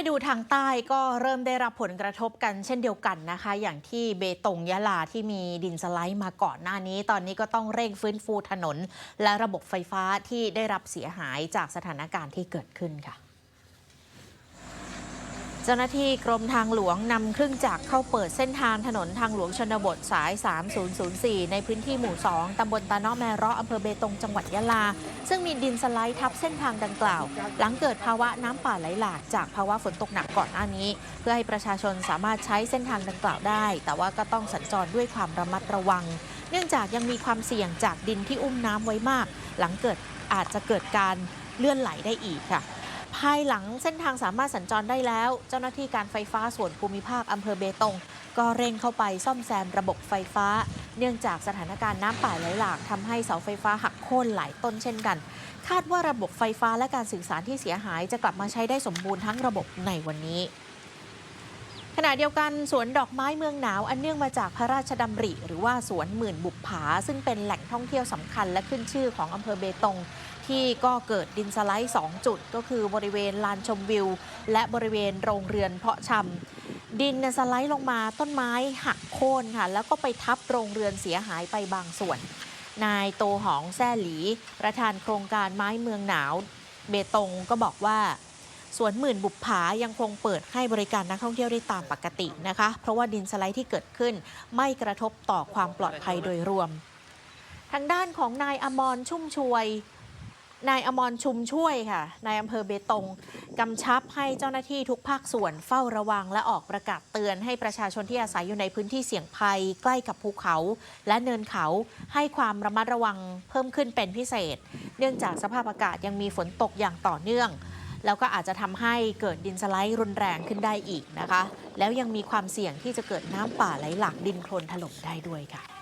ไปดูทางใต้ก็เริ่มได้รับผลกระทบกันเช่นเดียวกันนะคะ อย่างที่เบตงยะลาที่มีดินสไลด์มาก่อนหน้านี้ ตอนนี้ก็ต้องเร่งฟื้นฟูถนน และระบบไฟฟ้าที่ได้รับเสียหายจากสถานการณ์ที่เกิดขึ้นค่ะ จ้าหน้าที่กรมทางหลวงนำเครื่องจักรเข้าเปิดเส้นทางถนนทางหลวงชนบทสาย 3004 ในพื้นที่หมู่ 2 ตำบลตาเนาะแมเราะอำเภอเบตงจังหวัดยะลา ซึ่งมีดินสไลด์ทับเส้นทางดังกล่าว หลังเกิดภาวะน้ำป่าไหลหลากจากภาวะฝนตกหนักก่อนหน้านี้ เพื่อให้ประชาชนสามารถใช้เส้นทางดังกล่าวได้ แต่ว่าก็ต้องสัญจรด้วยความระมัดระวัง เนื่องจากยังมีความเสี่ยงจากดินที่อุ้มน้ำไว้มาก หลังเกิดอาจจะเกิดการเลื่อนไหลได้อีกค่ะ ภายหลังเส้นทางสามารถสัญจรได้แล้ว เจ้าหน้าที่การไฟฟ้าส่วนภูมิภาคอำเภอเบตง ก็เร่งเข้าไปซ่อมแซมระบบไฟฟ้า เนื่องจากสถานการณ์น้ำป่าไหลหลากทำให้เสาไฟฟ้าหักโค่นหลายต้นเช่นกัน คาดว่าระบบไฟฟ้าและการสื่อสารที่เสียหายจะกลับมาใช้ได้สมบูรณ์ทั้งระบบในวันนี้ ขณะเดียวกันสวนดอกไม้เมืองหนาว อันเนื่องมาจากพระราชดำริ หรือว่าสวนหมื่นบุปผา ซึ่งเป็นแหล่งท่องเที่ยวสำคัญและขึ้นชื่อของอำเภอเบตง ที่ก็เกิดดินสไลด์ 2 จุด ก็คือบริเวณลานชมวิว และบริเวณโรงเรือนเพาะชำดินสไลด์ลงมาต้นไม้หักโค่นค่ะ แล้วก็ไปทับโรงเรือนเสียหายไปบางส่วน นายโตหองแซ่หลี ประธานโครงการไม้เมืองหนาว เบตงก็บอกว่า สวนหมื่นบุปผายังคงเปิดให้บริการนักท่องเที่ยวได้ตามปกตินะคะ เพราะว่าดินสไลด์ที่เกิดขึ้นไม่กระทบต่อความปลอดภัยโดยรวม ทางด้านของนายอมรชุ่มช่วยนายอมรชุมช่วยค่ะ นายอำเภอเบตงกำชับให้เจ้าหน้าที่ทุกภาคส่วนเฝ้าระวังและออกประกาศเตือนให้ประชาชนที่อาศัยอยู่ในพื้นที่เสี่ยงภัย ใกล้กับภูเขา และเนินเขาให้ความระมัดระวังเพิ่มขึ้นเป็นพิเศษ เนื่องจากสภาพอากาศยังมีฝนตกอย่างต่อเนื่อง แล้วก็อาจจะทำให้เกิดดินสไลด์รุนแรงขึ้นได้อีกนะคะ แล้วยังมีความเสี่ยงที่จะเกิดน้ำป่าไหลหลากดินโคลนถล่มได้ด้วยค่ะ